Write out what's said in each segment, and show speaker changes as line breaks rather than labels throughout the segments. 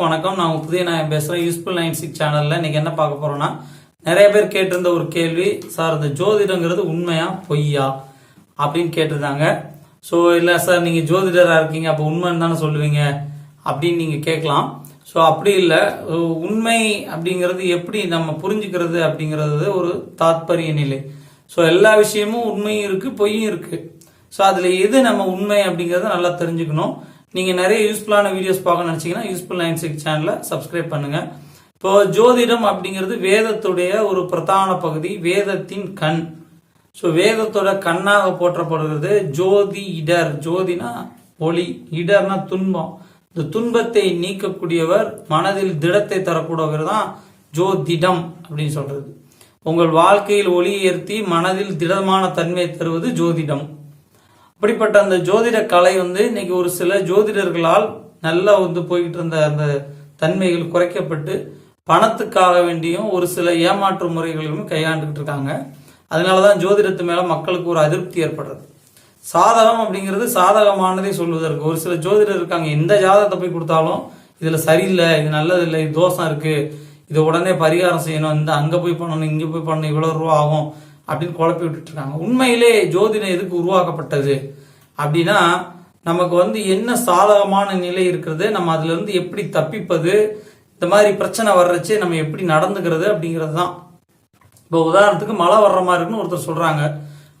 எல்லாருக்கும் வணக்கம். நான் உங்க புதிய நான் பேசுகிறேன் யூஸ்ஃபுல் நைன் சிக்ஸ் சேனலில் இன்னைக்கு என்ன பார்க்க போறோம்னா நிறைய பேர் கேட்டிருந்த ஒரு கேள்வி சார் இந்த ஜோதிடங்கிறது உண்மையா பொய்யா? அப்படின்னு கேட்டிருந்தாங்க. ஸோ இல்லை சார் நீங்கள் ஜோதிடராக இருக்கீங்க அப்போ உண்மைன்னு தானே சொல்லுவீங்க? அப்படின்னு நீங்கள் கேட்கலாம். ஸோ அப்படி இல்லை. உண்மை அப்படிங்கிறது எப்படி நம்ம புரிஞ்சுக்கிறது அப்படிங்கிறது ஒரு தாத்பரிய நிலை. ஸோ எல்லா விஷயமும் உண்மையும் இருக்குது பொய்யும் இருக்குது ஸோ அதில் எது நம்ம உண்மை அப்படிங்கிறத நல்லா தெரிஞ்சுக்கணும். நீங்கள் நிறைய யூஸ்ஃபுல்லான வீடியோஸ் பார்க்க நினச்சிங்கன்னா யூஸ்ஃபுல் நைன் சிக்ஸ் சேனலை சப்ஸ்கிரைப் பண்ணுங்கள் இப்போ ஜோதிடம் அப்படிங்கிறது வேதத்துடைய ஒரு பிரதான பகுதி வேதத்தின் கண். ஸோ வேதத்தோட கண்ணாக போற்றப்படுகிறது ஜோதி இடர். ஜோதினா ஒளி இடர்னா துன்பம். இந்த துன்பத்தை நீக்கக்கூடியவர் மனதில் திடத்தை தரக்கூடியவர் தான் ஜோதிடம் அப்படின்னு சொல்றது. உங்கள் வாழ்க்கையில் ஒளி ஏற்றி மனதில் திடமான தன்மையை தருவது ஜோதிடம். அப்படிப்பட்ட அந்த ஜோதிட கலை வந்து இன்னைக்கு ஒரு சில ஜோதிடர்களால் நல்லா வந்து போய்கிட்டு இருந்த அந்த தன்மைகள் குறைக்கப்பட்டு பணத்துக்காக வேண்டியும் ஒரு சில ஏமாற்று முறைகளிலும் கையாண்டுகிட்டு இருக்காங்க. அதனாலதான் ஜோதிடத்து மேல மக்களுக்கு ஒரு அதிருப்தி ஏற்படுறது. சாதகம் அப்படிங்கிறது சாதகமானதை சொல்வதற்கு ஒரு சில ஜோதிடர் இருக்காங்க. எந்த ஜாதகத்தை போய் கொடுத்தாலும் இதுல சரியில்லை இது நல்லது இல்லை இது தோஷம் இருக்கு இது உடனே பரிகாரம் செய்யணும் இந்த அங்க போய் பண்ணணும் இங்க போய் பண்ணணும் இவ்வளவு ரூபா ஆகும். அப்படின்னு குழப்பி விட்டுட்டு இருக்காங்க உண்மையிலே ஜோதிடம் எதுக்கு உருவாக்கப்பட்டது? அப்படின்னா நமக்கு வந்து என்ன சாதகமான நிலை இருக்கிறது நம்ம அதுல இருந்து எப்படி தப்பிப்பது இந்த மாதிரி பிரச்சனை வர்றச்சு நம்ம எப்படி நடந்துக்கிறது அப்படிங்கிறது தான் இப்போ உதாரணத்துக்கு மழை வர்ற மாதிரி இருக்குன்னு ஒருத்தர் சொல்றாங்க.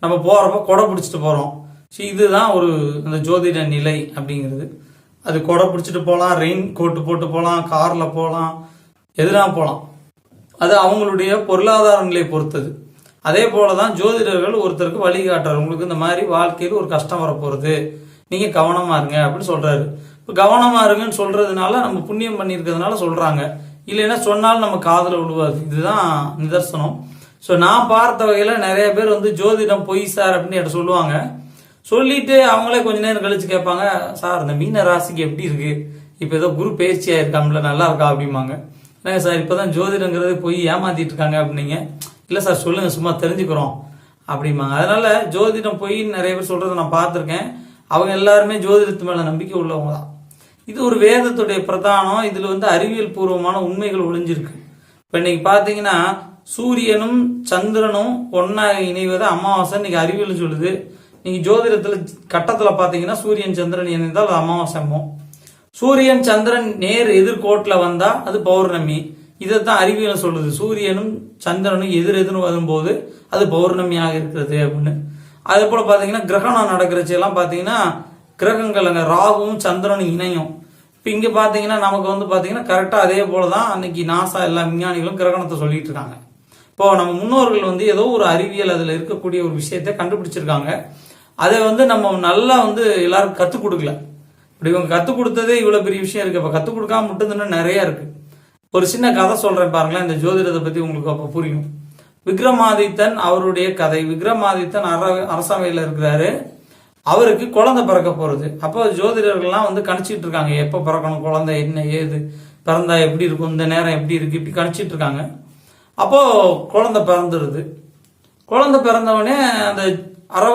நம்ம போறப்ப கொடை பிடிச்சிட்டு போறோம். ஸோ இதுதான் ஒரு அந்த ஜோதிட நிலை அப்படிங்கிறது. அது கொடை பிடிச்சிட்டு போகலாம் ரெயின் கோட்டு போட்டு போகலாம் காரில் போகலாம் எதுனா போகலாம் அது அவங்களுடைய பொருளாதார நிலை பொறுத்தது. அதே போல தான் ஜோதிடர்கள் ஒருத்தருக்கு வழிகாட்டுறாரு உங்களுக்கு இந்த மாதிரி வாழ்க்கையில் ஒரு கஷ்டம் வரப்போறது. நீங்க கவனமா இருங்க அப்படின்னு சொல்றாரு. இப்போ கவனமா இருங்கன்னு சொல்றதுனால நம்ம புண்ணியம் பண்ணியிருக்கிறதுனால சொல்றாங்க. இல்லைன்னா சொன்னாலும் நம்ம காதில் விழுவாது. இதுதான் நிதர்சனம். ஸோ நான் பார்த்த வகையில் நிறைய பேர் வந்து ஜோதிடம் பொய் சார் அப்படின்னு என்கிட்ட சொல்லுவாங்க. சொல்லிட்டு அவங்களே கொஞ்ச நேரம் கழிச்சு கேட்பாங்க சார் இந்த மீன ராசிக்கு எப்படி இருக்கு? இப்போ ஏதோ குரு பயிற்சியா இருக்காம்ல நல்லா இருக்கா? அப்படிம்பாங்க. என்னங்க சார் இப்பதான் ஜோதிடங்கிறது போய் ஏமாத்திட்டு இருக்காங்க அப்படின்னீங்க. இல்லை சார் சொல்லுங்கள் சும்மா தெரிஞ்சுக்கிறோம். அப்படிம்பாங்க. அதனால் ஜோதிடம் போய் நிறைய பேர் சொல்கிறத நான் பார்த்துருக்கேன். அவங்க எல்லாருமே ஜோதிடத்து மேலே நம்பிக்கை உள்ளவங்க தான். இது ஒரு வேதத்துடைய பிரதானம். இதில் வந்து அறிவியல் பூர்வமான உண்மைகள் ஒளிஞ்சிருக்கு. இப்போ இன்னைக்கு பார்த்தீங்கன்னா சூரியனும் சந்திரனும் ஒன்றாக இணைவது அமாவாசை இன்னைக்கு அறிவியல் சொல்லுது. நீங்கள் ஜோதிடத்தில் கட்டத்தில் பார்த்தீங்கன்னா சூரியன் சந்திரன் இணைந்தால் அது அமாவாசைமோ சூரியன் சந்திரன் நேர் எதிர்கோட்டில் வந்தால் அது பௌர்ணமி. இதைத்தான் அறிவியல் சொல்லுது. சூரியனும் சந்திரனும் எதிர் எதிர்னு வரும்போது அது பௌர்ணமியாக இருக்கிறது அப்படின்னு. அதே போல பார்த்தீங்கன்னா கிரகணம் நடக்கிறச்சு எல்லாம் பார்த்தீங்கன்னா கிரகங்கள் அங்கே ராகுவும் சந்திரனும் இணையும். இப்போ இங்கே பார்த்தீங்கன்னா நமக்கு வந்து பார்த்தீங்கன்னா கரெக்டாக அதே போலதான் அன்னைக்கு நாசா எல்லா விஞ்ஞானிகளும் கிரகணத்தை சொல்லிட்டு இருக்காங்க. இப்போ நம்ம முன்னோர்கள் வந்து ஏதோ ஒரு அறிவியல் அதில் இருக்கக்கூடிய ஒரு விஷயத்தை கண்டுபிடிச்சிருக்காங்க. அதை வந்து நம்ம நல்லா வந்து எல்லாருக்கும் கற்றுக் கொடுக்கல. இப்படி இவங்க கற்றுக் கொடுத்ததே இவ்வளோ பெரிய விஷயம் இருக்கு. இப்போ கற்றுக் கொடுக்காம மட்டும் நிறைய இருக்கு. ஒரு சின்ன கதை சொல்றேன் பாருங்களேன் இந்த ஜோதிடத்தை பத்தி உங்களுக்கு அப்ப புரியும். விக்ரமாதித்தன் அவருடைய கதை. விக்ரமாதித்தன் அர- அரசவையில் இருக்கிறாரு. அவருக்கு குழந்தை பிறக்க போறது. அப்போ ஜோதிடர்கள்லாம் வந்து கணிச்சிட்டு இருக்காங்க. எப்போ பிறக்கணும் குழந்தை என்ன ஏது பிறந்தா எப்படி இருக்கும் இந்த நேரம் எப்படி இருக்கு இப்படி கணிச்சிட்டு இருக்காங்க. அப்போ குழந்தை பிறந்துருது. குழந்தை பிறந்தவொடனே அந்த அர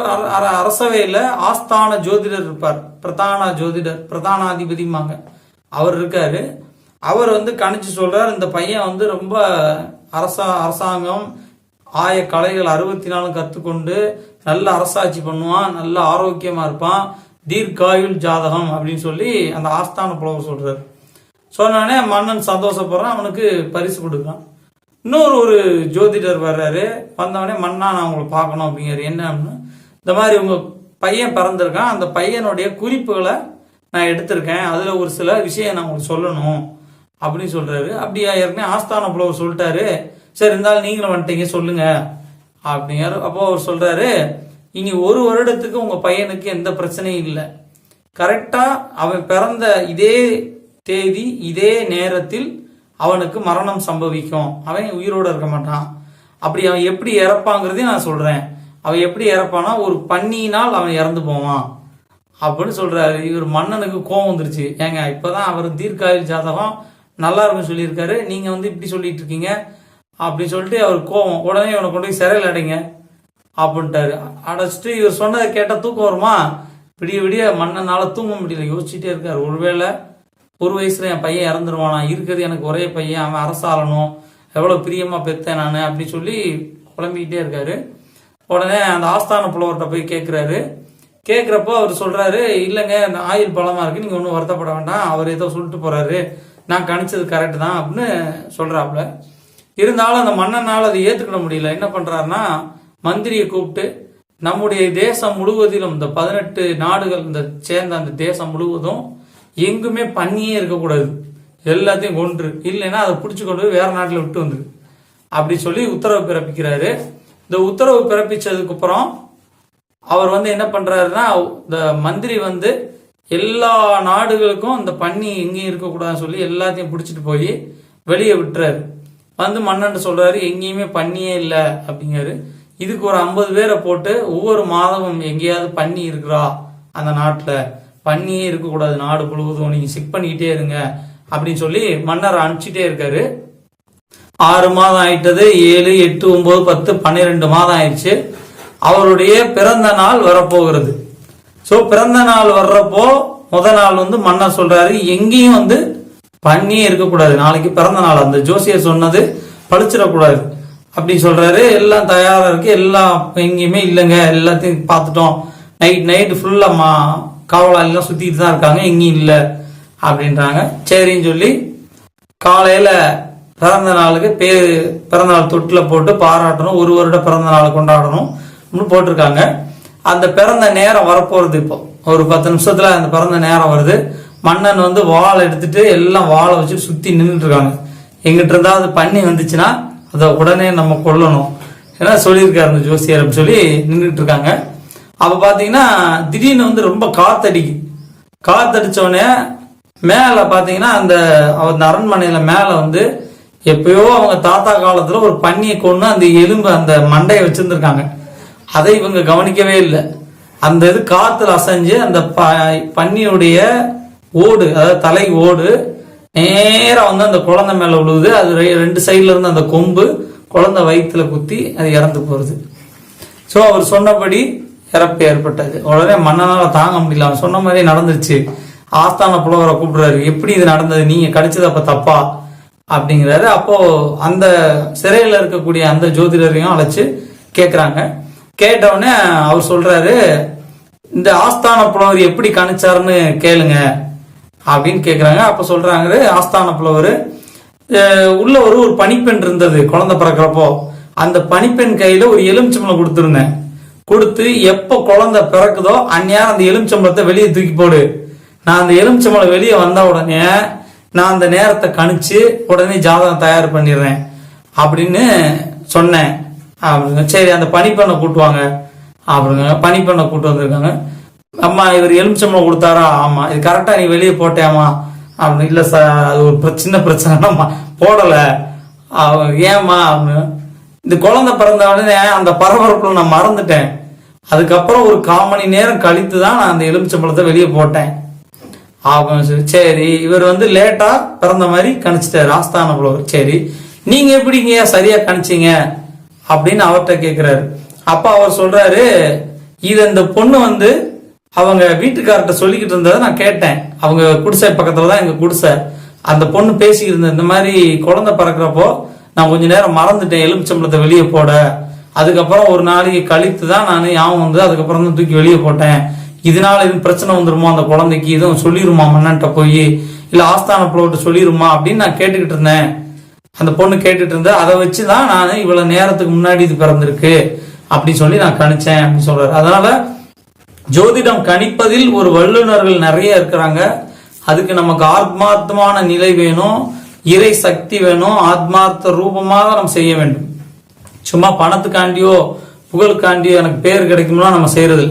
அரசவையில் அர- ஆஸ்தான ஜோதிடர் இருப்பார். பிரதான ஜோதிடர் பிரதானாதிபதிமாங்க அவர் இருக்காரு. அவர் வந்து கணிச்சு சொல்றார் இந்த பையன் வந்து ரொம்ப அரசா அரசாங்கம் ஆய கலைகள் அறுபத்தி நாலு கத்துக்கொண்டு நல்ல அரசாட்சி பண்ணுவான் நல்ல ஆரோக்கியமா இருப்பான் தீர்காயுள் ஜாதகம் அப்படின்னு சொல்லி அந்த ஆஸ்தான புலவர் சொல்றாரு. சொன்னானே மன்னன் சந்தோஷப்படுறான் அவனுக்கு பரிசு கொடுக்குறான். இன்னொரு ஒரு ஜோதிடர் வர்றாரு வந்தவொடனே மன்னா நான் உங்களை பார்க்கணும் அப்படிங்கிறாரு. என்ன அப்படின்னு? இந்த மாதிரி உங்க பையன் பிறந்திருக்கான் அந்த பையனுடைய குறிப்புகளை நான் எடுத்திருக்கேன் அதுல ஒரு சில விஷயம் நான் உங்களுக்கு சொல்லணும். அப்படின்னு சொல்றாரு. அப்படியா ஏற்கனவே ஆஸ்தான புலவர் சொல்லிட்டாரு. சரி இருந்தாலும் நீங்களும் வந்துட்டீங்க சொல்லுங்க. அப்படிங்கிறாரு. அப்போ அவர் சொல்றாரு இனி ஒரு வருடத்துக்கு உங்க பையனுக்கு எந்த பிரச்சனையும் இல்லை. கரெக்டா அவன் பிறந்த இதே தேதி இதே நேரத்தில் அவனுக்கு மரணம் சம்பவிக்கும். அவன் உயிரோட இருக்க மாட்டான். அப்படி அவன் எப்படி இறப்பாங்கிறதையும் நான் சொல்றேன். அவன் எப்படி இறப்பானா ஒரு பன்னியினால் அவன் இறந்து போவான். அப்படின்னு சொல்றாரு. இவர் மன்னனுக்கு கோவம் வந்துருச்சு. ஏங்க இப்பதான் அவர் தீர்க்காயுள் ஜாதகம் நல்லா இருக்கும் சொல்லியிருக்காரு. நீங்க வந்து இப்படி சொல்லிட்டு இருக்கீங்க அப்படி சொல்லிட்டு அவர் கோவம். உடனே இவனை கொண்டு போய் சிறையில் அடைங்க. அப்படின்ட்டாரு. அடைச்சிட்டு இவர் சொன்னதை கேட்டால் தூக்கம் வருமா? விடிய விடிய மன்னனால தூங்க முடியல. யோசிச்சுட்டே இருக்காரு. ஒருவேளை ஒரு வயசுல என் பையன் இறந்துருவானா. இருக்கிறது எனக்கு ஒரே பையன். அவன் அரசாளணும் எவ்வளவு பிரியமா பெத்தேன் நான் அப்படி சொல்லி குழம்பிக்கிட்டே இருக்காரு. உடனே அந்த ஆஸ்தான புலவர்கிட்ட போய் கேட்குறாரு கேட்குறப்போ அவர் சொல்றாரு இல்லைங்க இந்த ஆயில் பலமா இருக்கு. நீங்க ஒன்றும் வருத்தப்பட வேண்டாம். அவர் ஏதோ சொல்லிட்டு போறாரு. நான் கணிச்சது கரெக்ட் தான் அப்படின்னு சொல்றாப்புல. இருந்தாலும் அந்த மன்னனால் அதை ஏத்துக்கிட முடியல. என்ன பண்றாருன்னா மந்திரியை கூப்பிட்டு நம்முடைய தேசம் முழுவதிலும் இந்த பதினெட்டு நாடுகள் இந்த சேர்ந்த அந்த தேசம் முழுவதும் எங்குமே பண்ணியே இருக்கக்கூடாது. எல்லாத்தையும் கொன்று. இல்லைன்னா அதை பிடிச்சி கொண்டு போய் வேற நாட்டில் விட்டு வந்துரு. அப்படி சொல்லி உத்தரவு பிறப்பிக்கிறாரு. இந்த உத்தரவு பிறப்பிச்சதுக்கு அப்புறம் அவர் வந்து என்ன பண்றாருன்னா இந்த மந்திரி வந்து எல்லா நாடுகளுக்கும் இந்த பன்னி எங்கேயும் இருக்கக்கூடாதுன்னு சொல்லி எல்லாத்தையும் பிடிச்சிட்டு போய் வெளியே விட்டுறாரு. வந்து மன்னன் சொல்றாரு எங்கேயுமே பண்ணியே இல்லை அப்படிங்கிறாரு. இதுக்கு ஒரு ஐம்பது பேரை போட்டு ஒவ்வொரு மாதமும் எங்கேயாவது பன்னி இருக்கிறா அந்த நாட்டில். பண்ணியே இருக்கக்கூடாது நாடு முழுவதும் நீங்கள் செக் பண்ணிக்கிட்டே இருங்க அப்படின்னு சொல்லி மன்னர் அனுப்பிச்சிட்டே இருக்காரு. ஆறு மாதம் ஆயிட்டது ஏழு எட்டு ஒன்பது பத்து பன்னிரெண்டு மாதம் ஆயிடுச்சு. அவருடைய பிறந்த நாள் வரப்போகிறது. ஸோ பிறந்த நாள் வர்றப்போ முத நாள் வந்து மன்னர் சொல்றாரு எங்கேயும் வந்து பண்ணியே இருக்கக்கூடாது. நாளைக்கு பிறந்த நாள். அந்த ஜோசியர் சொன்னது பழிச்சிடக்கூடாது. அப்படி சொல்றாரு. எல்லாம் தயாரா இருக்கு. எல்லாம் எங்கேயுமே இல்லைங்க. எல்லாத்தையும் பார்த்துட்டோம். நைட் நைட் ஃபுல்லா மா காவலாளிலாம் சுத்திட்டு தான் இருக்காங்க. எங்கேயும் இல்லை அப்படின்றாங்க. சரின்னு சொல்லி காலையில பிறந்த நாளுக்கு பேர் பிறந்த நாள் தொட்டில் போட்டு பாராட்டணும். ஒரு வருட பிறந்த நாள் கொண்டாடணும் போட்டிருக்காங்க. அந்த பிறந்த நேரம் வரப்போறது இப்போ. ஒரு பத்து நிமிஷத்துல அந்த பிறந்த நேரம் வருது. மன்னன் வந்து வாழை எடுத்துட்டு எல்லாம் வாழை வச்சு சுத்தி நின்றுட்டு இருக்காங்க எங்கிட்ட இருந்தாவது பண்ணி வந்துச்சுன்னா அதை உடனே நம்ம கொல்லணும். ஏன்னா சொல்லியிருக்காரு அந்த ஜோசியர் அப்படின்னு சொல்லி நின்றுட்டு இருக்காங்க அப்ப பாத்தீங்கன்னா திடீர்னு வந்து ரொம்ப காத்தடிக்கு. காத்தடிச்சோடனே மேலே மேல பாத்தீங்கன்னா அந்த அந்த அரண்மனையில மேல வந்து எப்பயோ அவங்க தாத்தா காலத்துல ஒரு பன்னியை கொண்டு அந்த எலும்பு அந்த மண்டையை வச்சிருந்திருக்காங்க. அதை இவங்க கவனிக்கவே இல்லை. அந்த இது காத்துல அசைஞ்சு அந்த ப- பன்னியுடைய ஓடு அதாவது தலை ஓடு நேராக வந்து அந்த குழந்தை மேல விழுவுது அது ரெண்டு சைட்ல இருந்து அந்த கொம்பு குழந்தை வயிற்றுல குத்தி அது இறந்து போறது. ஸோ அவர் சொன்னபடி இறப்பு ஏற்பட்டது. உடனே மன்னனால தாங்க முடியல. அவன் சொன்ன மாதிரியே நடந்துருச்சு. ஆஸ்தான புலவரை கூப்பிடுறாரு. எப்படி இது நடந்தது? நீங்க கிடைச்சது அப்ப தப்பா? அப்படிங்கிறாரு. அப்போ அந்த சிறையில் இருக்கக்கூடிய அந்த ஜோதிடரையும் அழைச்சு கேட்குறாங்க கேட்டவுடனே அவர் சொல்றாரு இந்த ஆஸ்தான புலவர் எப்படி கணிச்சாருன்னு கேளுங்க அப்படின்னு கேட்குறாங்க அப்போ சொல்றாங்க ஆஸ்தான புலவர் உள்ள ஒரு ஒரு பனிப்பெண் இருந்தது குழந்தை பிறக்கிறப்போ. அந்த பனிப்பெண் கையில ஒரு எலுமிச்சம்பளம் கொடுத்துருந்தேன். கொடுத்து எப்ப குழந்தை பிறக்குதோ அந்நேரம் அந்த எலுமிச்சம்பளத்தை வெளியே தூக்கி போடு. நான் அந்த எலுமிச்சம்பளம் வெளியே வந்த உடனே நான் அந்த நேரத்தை கணிச்சு உடனே ஜாதகம் தயார் பண்ணிடுறேன் அப்படின்னு சொன்னேன். அப்படிங்க சரி அந்த பனிப்பெண்ணை கூட்டுவாங்க அப்படிங்க பனிப்பெண்ணை கூட்டு வந்திருக்காங்க. அம்மா இவர் எலுமிச்சம்பளம் கொடுத்தாரா? ஆமா. இது கரெக்டா நீ வெளியே போட்டேம்மா. அப்படின்னு இல்லை சார் அது ஒரு சின்ன பிரச்சனை. போடலை. அவ- ஏம்மா? அப்படின்னு இந்த குழந்தை பிறந்த உடனே அந்த பரபரப்புல நான் மறந்துட்டேன். அதுக்கப்புறம் ஒரு கால் மணி நேரம் கழித்து தான் நான் அந்த எலுமிச்சம்பழத்தை வெளியே போட்டேன். ஆகும் சரி. சரி. இவர் வந்து லேட்டா பிறந்த மாதிரி கணிச்சிட்டாரு. ஆஸ்தான புலவர். சரி. நீங்க எப்படிங்க சரியா கணிச்சீங்க? அப்படின்னு அவர்கிட்ட கேட்கிறாரு அப்ப அவர் சொல்றாரு இது இந்த பொண்ணு வந்து அவங்க வீட்டுக்கார்ட்ட சொல்லிக்கிட்டு இருந்ததை நான் கேட்டேன். அவங்க குடிசை பக்கத்துல தான் எங்க குடிசை. அந்த பொண்ணு பேசிக்கிட்டு இருந்த இந்த மாதிரி குழந்தை பிறக்கிறப்போ நான் கொஞ்ச நேரம் மறந்துட்டேன். எலுமிச்சம்பளத்தை வெளியே போட. அதுக்கப்புறம் ஒரு நாளைக்கு கழித்து தான் நான் ஞாபகம் வந்து அதுக்கப்புறம் தான் தூக்கி வெளியே போட்டேன். இதனால எதுவும் பிரச்சனை வந்துருமா அந்த குழந்தைக்கு? எதுவும் சொல்லிருமா மன்னன்ட்ட போய்? இல்ல ஆஸ்தான புலவர்கிட்ட சொல்லிருமா அப்படின்னு நான் கேட்டுக்கிட்டு இருந்தேன். அந்த பொண்ணு கேட்டுட்டு இருந்தா அதை வச்சு தான் நான் இவ்வளவு நேரத்துக்கு முன்னாடி இது பிறந்திருக்கு அப்படின்னு சொல்லி நான் கணிச்சேன் அப்படின்னு சொல்றாரு. அதனால ஜோதிடம் கணிப்பதில் ஒரு வல்லுநர்கள் நிறைய இருக்கிறாங்க. அதுக்கு நமக்கு ஆத்மார்த்தமான நிலை வேணும் இறை சக்தி வேணும் ஆத்மார்த்த ரூபமாக நம்ம செய்ய வேண்டும். சும்மா பணத்துக்காண்டியோ புகழுக்காண்டியோ எனக்கு பேர் கிடைக்கும்னா நம்ம செய்யறது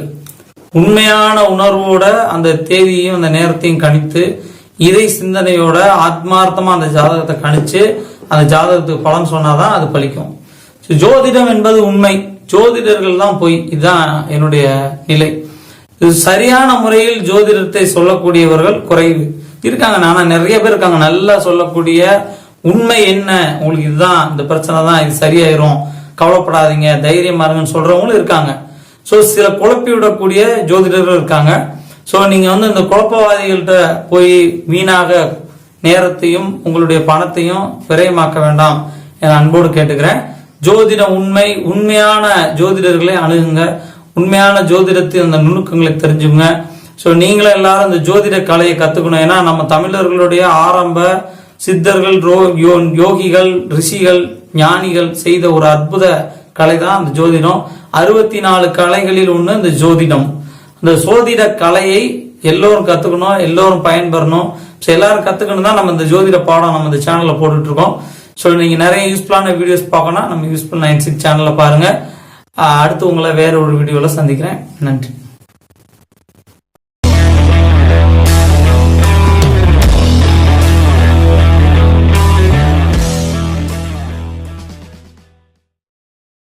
உண்மையான உணர்வோட அந்த தேதியையும் அந்த நேரத்தையும் கணித்து இறை சிந்தனையோட ஆத்மார்த்தமா அந்த ஜாதகத்தை கணிச்சு அந்த ஜாதகத்துக்கு பலன் சொன்னாதான் அது பலிக்கும் ஜோதிடம் என்பது உண்மை. ஜோதிடர்கள் தான் பொய் இதுதான் என்னுடைய நிலை. இது சரியான முறையில் ஜோதிடத்தை சொல்லக்கூடியவர்கள் குறைவு. இருக்காங்க ஆனா நிறைய பேர் இருக்காங்க. நல்லா சொல்லக்கூடிய உண்மை என்ன? உங்களுக்கு இதுதான் இந்த பிரச்சனை தான் இது சரியாயிரும். கவலைப்படாதீங்க தைரியமா இருங்கன்னு சொல்றவங்களும் இருக்காங்க. சோ சில குழப்பி விடக்கூடிய ஜோதிடர்கள் இருக்காங்க. ஸோ நீங்க வந்து இந்த குழப்பவாதிகள்கிட்ட போய் வீணாக நேரத்தையும் உங்களுடைய பணத்தையும் விரயமாக்க வேண்டாம் என அன்போடு கேட்டுக்கிறேன். ஜோதிட உண்மை உண்மையான ஜோதிடர்களை அணுகுங்க. உண்மையான ஜோதிடத்தின் அந்த நுணுக்கங்களை தெரிஞ்சுங்க ஸோ நீங்களும் எல்லாரும் இந்த ஜோதிட கலையை கத்துக்கணும். ஏன்னா நம்ம தமிழர்களுடைய ஆரம்ப சித்தர்கள் ரோ- யோ- யோகிகள் ரிஷிகள் ஞானிகள் செய்த ஒரு அற்புத கலை தான் அந்த ஜோதிடம். அறுபத்தி நாலு கலைகளில் ஒன்று இந்த ஜோதிடம். இந்த சோதிட கலையை எல்லோரும் கத்துக்கணும் எல்லோரும் பயன்பெறணும். ஸோ எல்லாரும் கத்துக்கணும் தான் நம்ம இந்த ஜோதிட பாடம் நம்ம இந்த சேனலில் போட்டுட்டு இருக்கோம் ஸோ நீங்க நிறைய யூஸ்ஃபுல்லான வீடியோஸ் பார்க்கணும் நம்ம யூஸ்ஃபுல் நைன் சிக்ஸ் சேனலில் பாருங்க. அடுத்து உங்களை வேற ஒரு வீடியோவில் சந்திக்கிறேன். நன்றி.